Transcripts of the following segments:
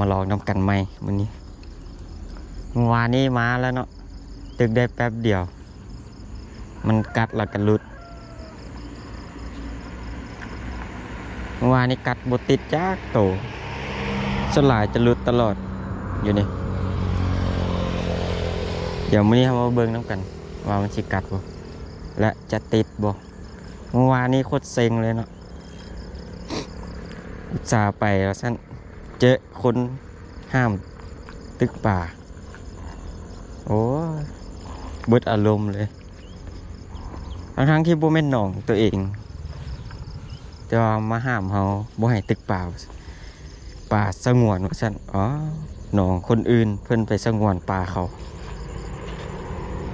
มาลองน้ำกันไหมมันนี้เมื่อวานนี้มาแล้วเนาะตึกได้แป๊บเดียว มันกัดแล้วกันหลุดเมื่อวานนี้กัดบติดจากโตสลายจะหลุดตลอดอยู่นี่เดี๋ยวมื้อนี้เรามาเบิ่งน้ำกัน ว่ามันสิกัดบ่และจะติดบ่เมื่อวานนี้โคตรเซ็งเลยเนาะอุตส่าห์ไปแล้วสั้น เจอคนห้ามตึกป่า โอ้เบิดอารมณ์เลย ทั้งทั้งที่บ่แม่นหนองตัวเองแต่ว่ามาห้ามเฮาบ่ให้ตึกป่า ป่าสงวนว่าซั่นอ๋อหนองคนอื่นเพิ่นไปสงวนป่าเขา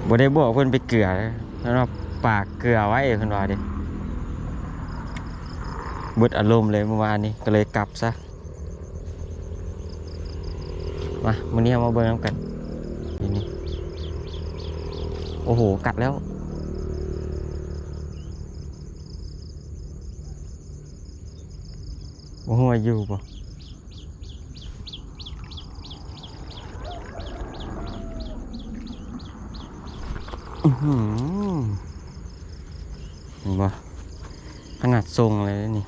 บ่ได้บอกเพิ่นไปเกลือแล้วว่าป่าเกลือไว้เพิ่นว่าด้เบิดอารมณ์เลยเมื่อวานนี้ก็เลยกลับซะ มามื้อนี้เรามาเบิ่งนกันนี่นี่โอ้โห กัดแล้วโอ้โหอยู่ปะอือหือเห็นปะขนาดทรงเลยนี่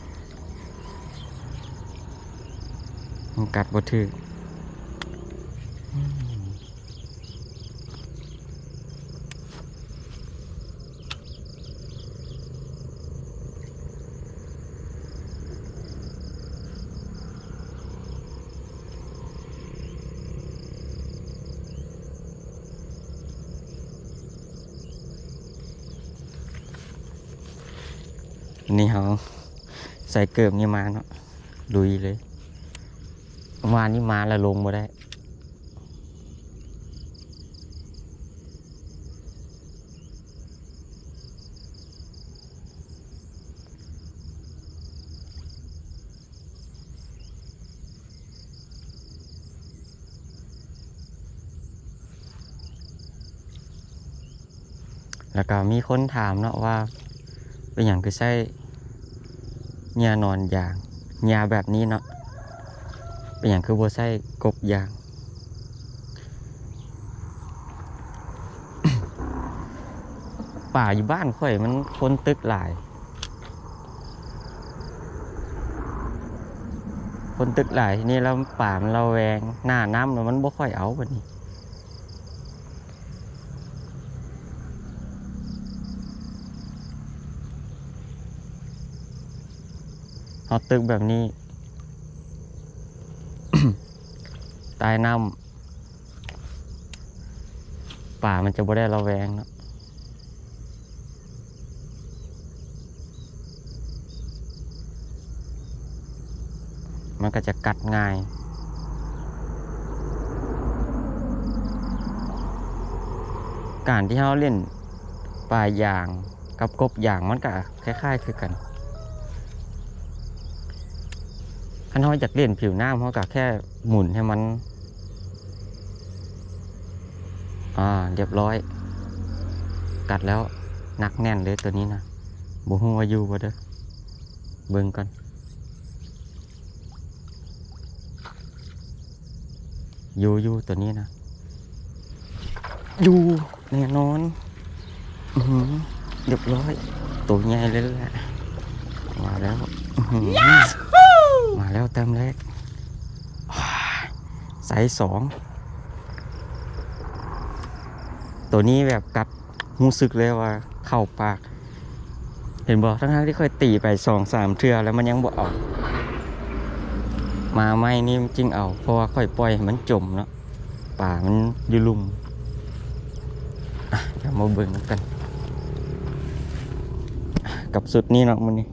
มันกัดบ่ถึกอื นี่เขาใส่เกิบนี่มาเนาะลุยเลยเมื่อวานนี้มาแล้วลงมาได้ แล้วก็มีคนถามเนาะว่า เป็นอย่างคือใส่ ยานอนยางยาแบบนี้เนาะเป็นอย่างคือบัวใส่กบยาง ป่าอยู่บ้านข่อยมันคนตึกหลาย คนตึกหลายทีนี่แล้วป่ามันเราแวงหน้าน้ำเนอะมันบ่ค่อยเอาแบบนี้ เอาตึกแบบนี้ ตายน้ำป่ามันจะบ่ได้ระแวงนะมันก็จะกัดง่ายการที่เราเล่นป่ายางกับกบยางมันก็คล้ายๆคือกัน คันเขาอยากเล่นผิวน้ำเขาก็แค่หมุนให้มัน อ่า เรียบร้อย กัดแล้วหนักแน่นเลยตัวนี้นะบ่ฮู้ว่าอยู่บ่เด้อเบิ่งก่อนอยู่อยู่ตัวนี้นะอยู่แน่นอนอื้อหือเรียบร้อย ตัวใหญ่เลยแหละมาแล้วอื้อหือมา แล้วเต็มแรกว้ายไซส์สองตัวนี้แบบกัดรู้สึกเลยว่าเข้าปาก เห็นบอกทั้งๆที่เคยตีไปสองสามเทือแล้วมันยังบ่เอามาไม่นี่จริงเอา เพราะว่าค่อยปล่อยมันจมเนาะป่ามันอยุลุมอะเดี๋ยวมาเบิ่งกัน กับสุดนี้เนาะมันนี่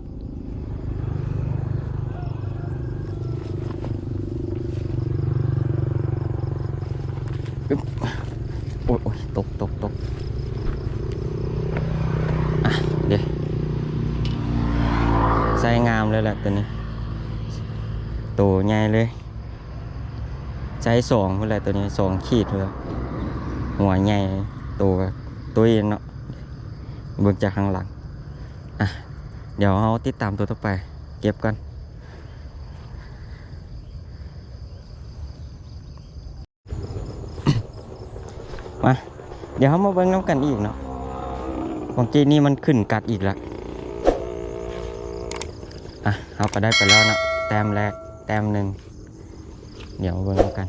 โตใหญ่เลยใช้สองเมื่อไรตัวนี้สองขีดเลยหัวใหญ่ตัวตัวเองเนาะเบื้องจากข้างหลังอะเดี๋ยวเอาติดตามตัวต่อไป เก็บกันมาเดี๋ยวเขามาเบิ้งน้ำกันอีกเนาะบางทีนี่มันขึ้นกัดอีกแล้วอะเอาไปได้ไปแล้วนะแต้มแรก แต้มหนึ่งเดี๋ยวเบิ่งน้ำกัน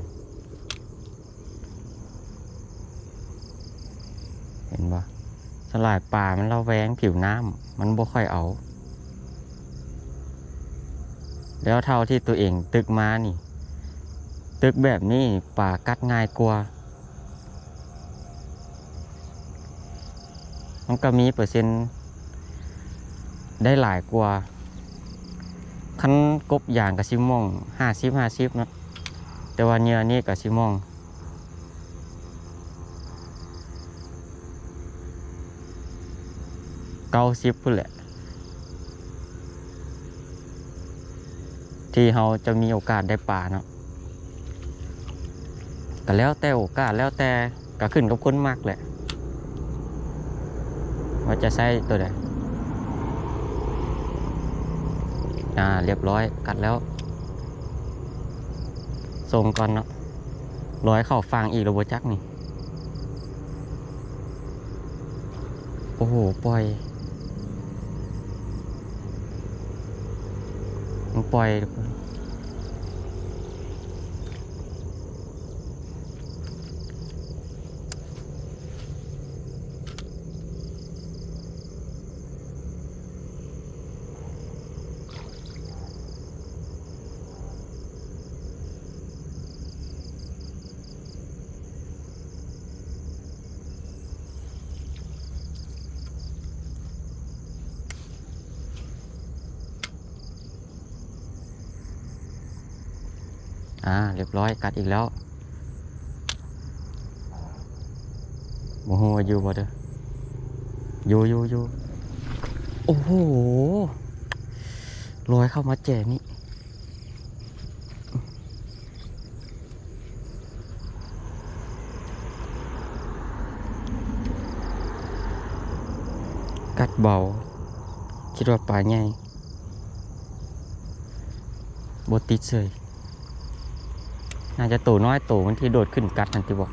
เห็นปะสลายป่ามันเราแวงผิวน้ำมันบ่ค่อยเอา แล้วเท่าที่ตัวเองตึกมานี่ ตึกแบบนี้ป่ากัดง่ายกว่ามันก็มีเปอร์เซ็นต์ได้หลายกว่า คันกบอย่างกับซิมองห้าสิบห้าสิบนะแต่ว่าเนื้อนี่กับซิมองเก้าสิบพุ่นแหละ ที่เราจะมีโอกาสได้ป่าเนาะก็แล้วแต่โอกาสแล้วแต่ก็ขึ้นกับคนมากแหละ ว่าจะใช้ตัวใด อ่าเรียบร้อยกัดแล้วส่งก่อนเนาะร้อยเข่าฟางอีกระบบจักนี่ โอ้โห ปล่อยมันปล่อย อ่าเรียบร้อยกัดอีกแล้วโอ้โหอยู่บ่เด้ออยู่อยู่อยู่โอ้โหลอยเข้ามาแจนี่กัดเบา คิดว่าปลาใหญ่บติดเสย น่าจะตัวน้อยตัวมันที่โดดขึ้นกัดนั่นที่บอก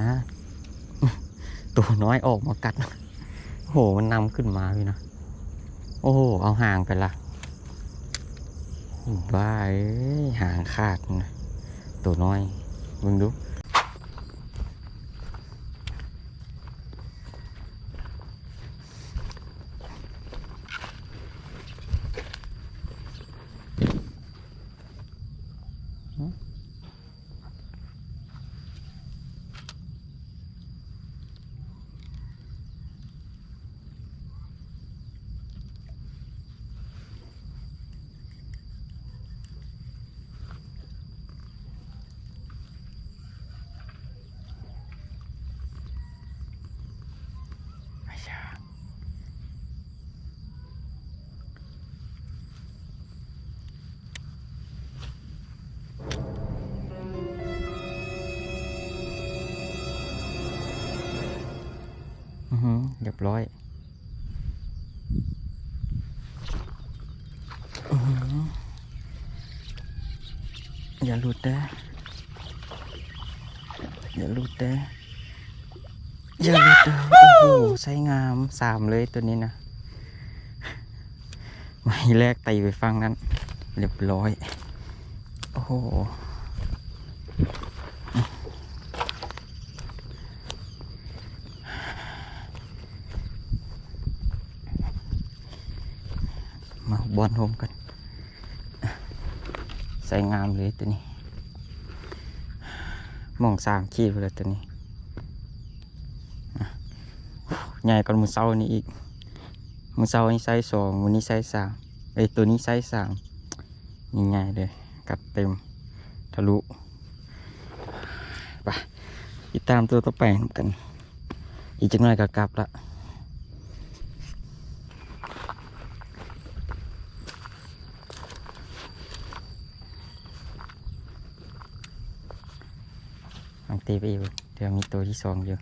อ่า ตัว น้อยออกมากัด โอ้โห มันนำขึ้นมาพี่นะ โอ้โห เอาห่างไปละบ้ายห่างขาดนะตัวน้อยมึงดู เรียบร้อยอย่าหลุดนะอย่าหลุดนะอย่าหลุดนะโอ้โหใช้งามสามเลยตัวนี้นะไม่แรกตีไปฟังนั้น เรียบร้อย โอ้โห มา บอลโฮมกันใส่งามเลยตัวนี้มองสามขีดเลยตัวนี้ใหญ่กว่ามือเศร้านี่อีกมือเศร้านี่ไซส์สองมือนี้ไซส์สามเอ้ยตัวนี้ไซส์สามนี่ใหญ่เลยกัดเต็มทะลุไปติดตามตัวต่อไปนกัน อีกจังหน่อยก็กลับละลอง ตีไปอีกเดี๋ยวมีตัวที่สองอยู่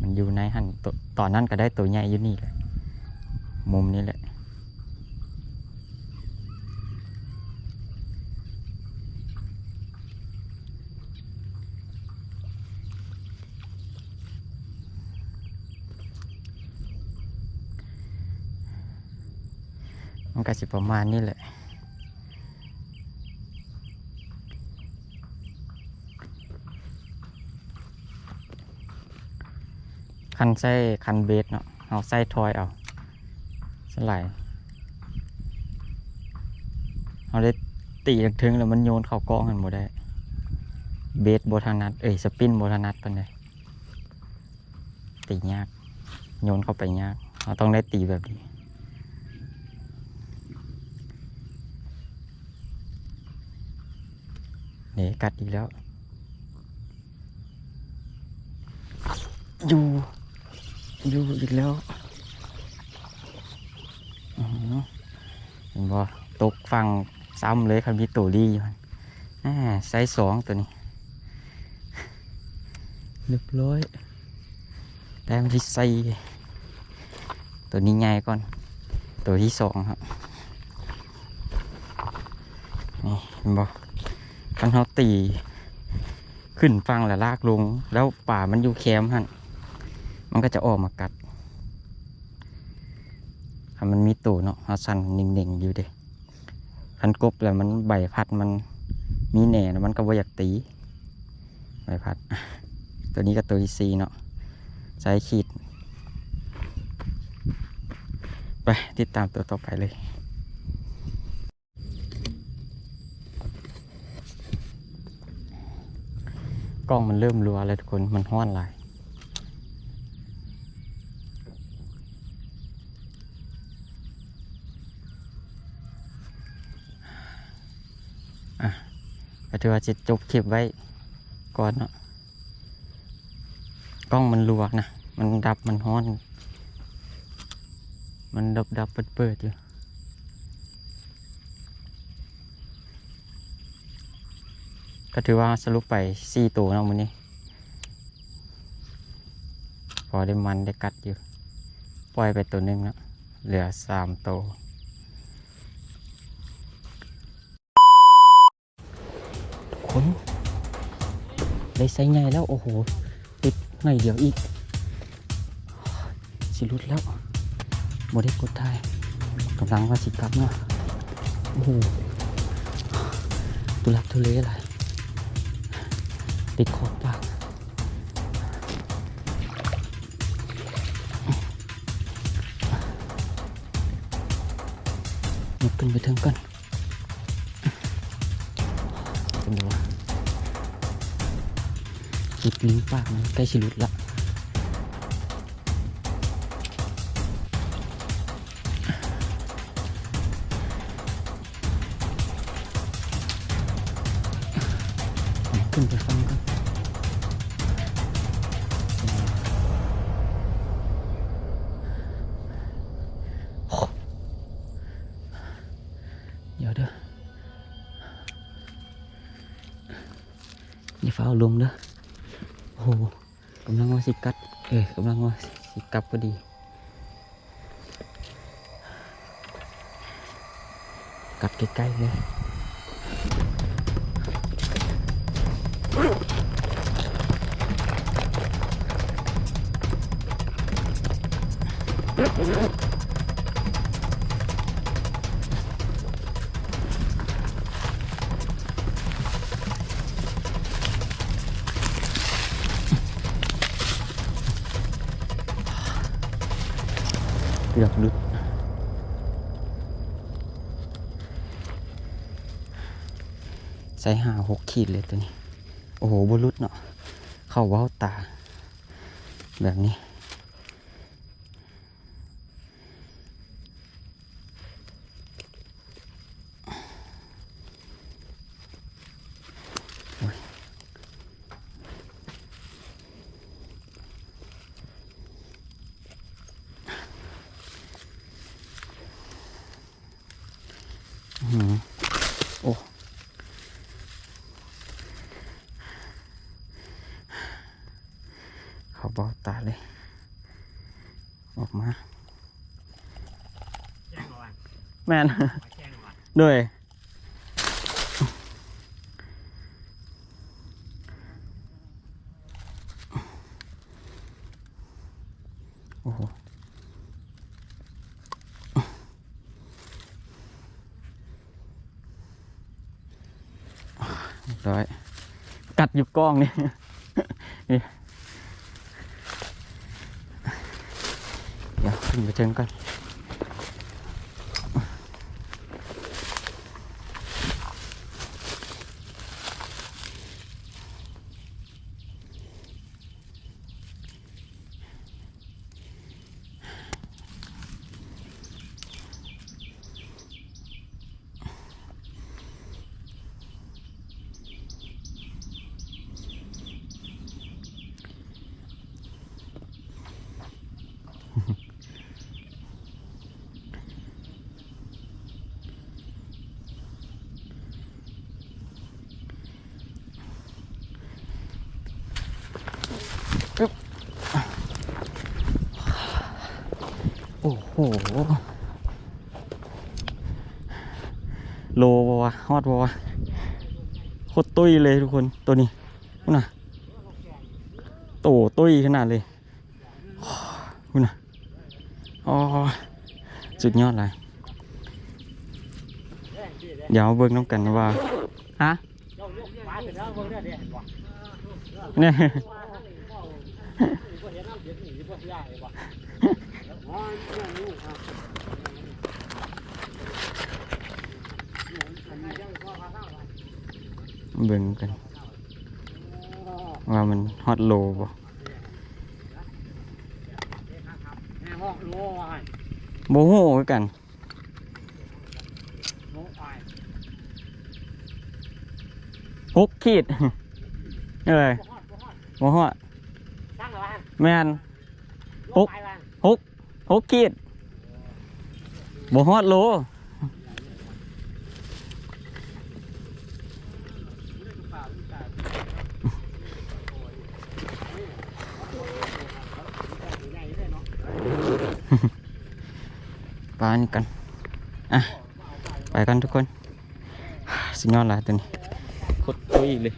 มันอยู่ในหันตตอนนั้นก็ได้ตัวใหญ่อยู่นี่แหละ มุมนี้แหละ มัน ก็สิประมาณนี้แหละคันใส่คันเบสเนาะเอาใส่ทอยเอาสไลด์เอาได้ตีถึงแล้วมันโยนเข้ากล้องกันหมดได้ เบสโบทานัดเอ้ยสปินโบทานัดปนเลยตียาก โยนเข้าไปยาก เราต้องได้ตีแบบนี้ เนี่ยกัดอีกแล้ว อยู่ อยู่อีกแล้วอื้อหือเห็นบ่ตกฟังซ้ำเลยครับมีตัวดีอยู่หั่นอ่าไซส์สองตัวนี้เรียบร้อยแต้มที่สี่ตัวนี้ใหญ่ก่อน ตัวที่สองครับ นี่เห็นบ่ คันเขาตี ขึ้นฟังแล้วลากลง แล้วป่ามันอยู่แคมหันมันก็จะออกมากัดถ้ามันมีตูเนาะเอาสั่นนิ่งๆอยู่เด้คันกบแล้วมันใบพัดมันมีแหน่นะมันก็บ่อยากตีใบพัด ตัวนี้ก็ตัวที่สี่เนาะใช้ขีด ไปติดตามตัวต่อไปเลย กล้องมันเริ่มรัวเลยทุกคนมันห้อนหลายอะก็ถือว่าจะจบคลิปไว้ก่อนเนาะกล้องมันรัวนะ มันดับมันห้อน มันดับดับเปิดเปิดอยู่ ก็ถือว่าสรุปไปสี่ตัวเนาะมื้อนี้พอได้มันได้กัดอยู่ ปล่อยไปตัวหนึงแล้วเหลือสามตัวคนได้ไซส์ใหญ่แล้ว โอ้โห ติดหน่อยเดียวอีก สิรุดแล้วโมได้กดทายกำลังว่าสิกลับเนาะโอ้โหตุลักทุเลอะไร ติดขอบปากยกขึ้นไปถึงกันเป็นไงวะหลุดลิ้นปากมันใกล้ชิลุดละ เดี๋ยวเด้ออย่าฟ้าเอาลงเด้อโอ้โหกำลั กือบหลุดใส่หาหกขีดเลยตัวนี้ โอ้โหบรุษเนาะ เข้าเว้าตา แบบนี้ โอ้ยอื้อหือ โอ้เขาบอกตาเลย ออกมาแม่นด้วยโอ้โหเรียบร้อย กัดอยู่กล้องนี่นี่เดี๋ยวขึ้นไปเชิงก่อน โหโลวะฮอดวะโคตรตุ้ยเลยทุกคนตัวนี้นู่นน่ะโตตุ้ยขนาดเลยนู่นน่ะอ๋อสุดยอดเลยเดี๋ยวเบิ่งน้ำกันว่าฮะเนี่ย เห็นน้ำเสียงหนีบ่เสียไอ้บ่อ๋อเนี่ยนี่ครับอันนี้ยังพอพาเข้าไปเบิ่งกันอ๋อว่ามันฮอตโลบ่แม่ห้องโลว่าให้โมโหคือกันโลไปหกขีดเอ้ยบ่ฮอดบ่ฮอดโมโหตั้งแล้วฮะแมนโลปุ๊บไปบ้าน หกหกขีดบ่ฮอดโลไปนี่กัน อะ ไปกันทุกคนสุดยอดลายตัวนี้โคตรตุ้ยเลย